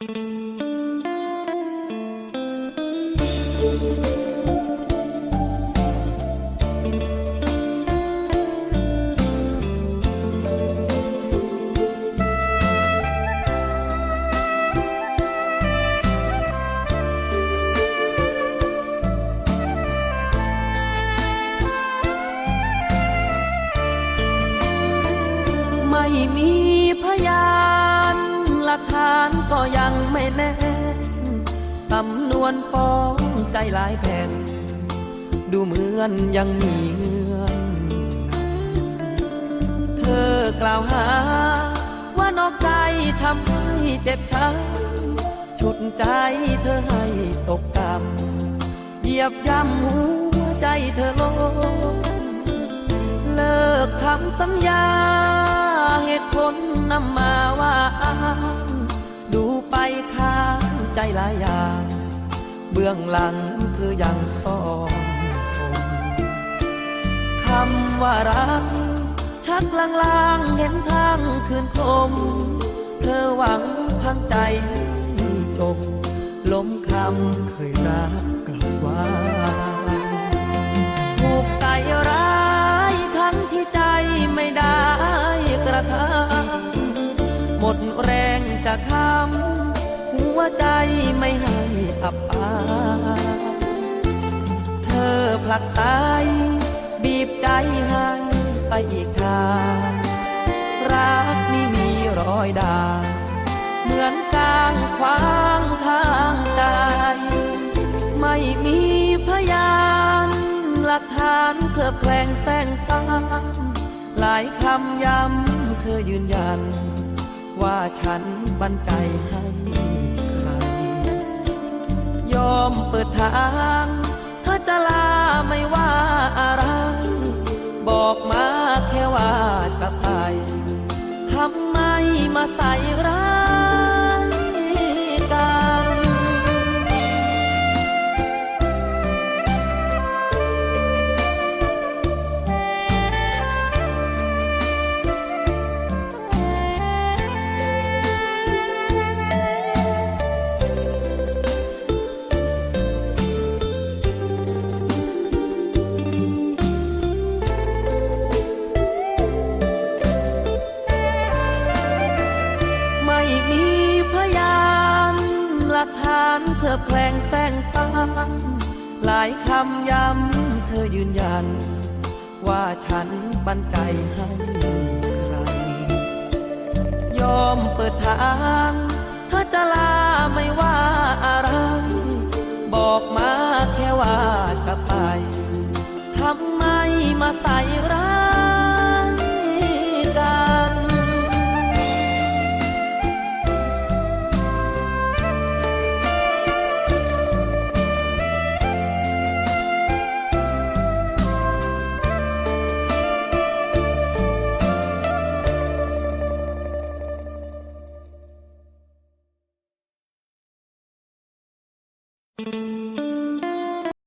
ไม่มีพยา หลักฐานก็ยังไม่แน่สำนวนฟ้องใจหลายแผ่น ดูเหมือนยังมีเงื่อนเธอกล่าวหา ว่านอกใจทำให้เจ็บช้ำฉุดใจเธอให้ตกต่ำเหยียบย่ำหัวใจเธอลงเลิกคำสัญญา เหตุผลนำมาว่าอ้างดูไปข้างใจหลายอย่าง เบื้องหลังเธอยังซ่อนคำว่ารัก ชักลางๆเห็นทางคืนคม เธอหวังพังใจให้จบล้มคำเคยรักกลับว่า จะคำหัวใจไม่ให้อับปางเธอผลักไสายบีบใจให้ไปอีกทางรักไม่มีรอยด่างเหมือนกลางขวางทางใจ ไม่มีพยานหลักฐานเคลือบแคลงแซงตามหลายคำย้ำเธอยืนยัน ว่าฉันบันใจให้ใคร ยอมเปิดทางเธอจะลาไม่ว่าอะไร ลักฐานเพื่อแคลงแซงตามหลายคำย้ำเธอยืนยัน ว่าฉันบันใจให้ใคร ยอมเปิดทาง เธอจะลา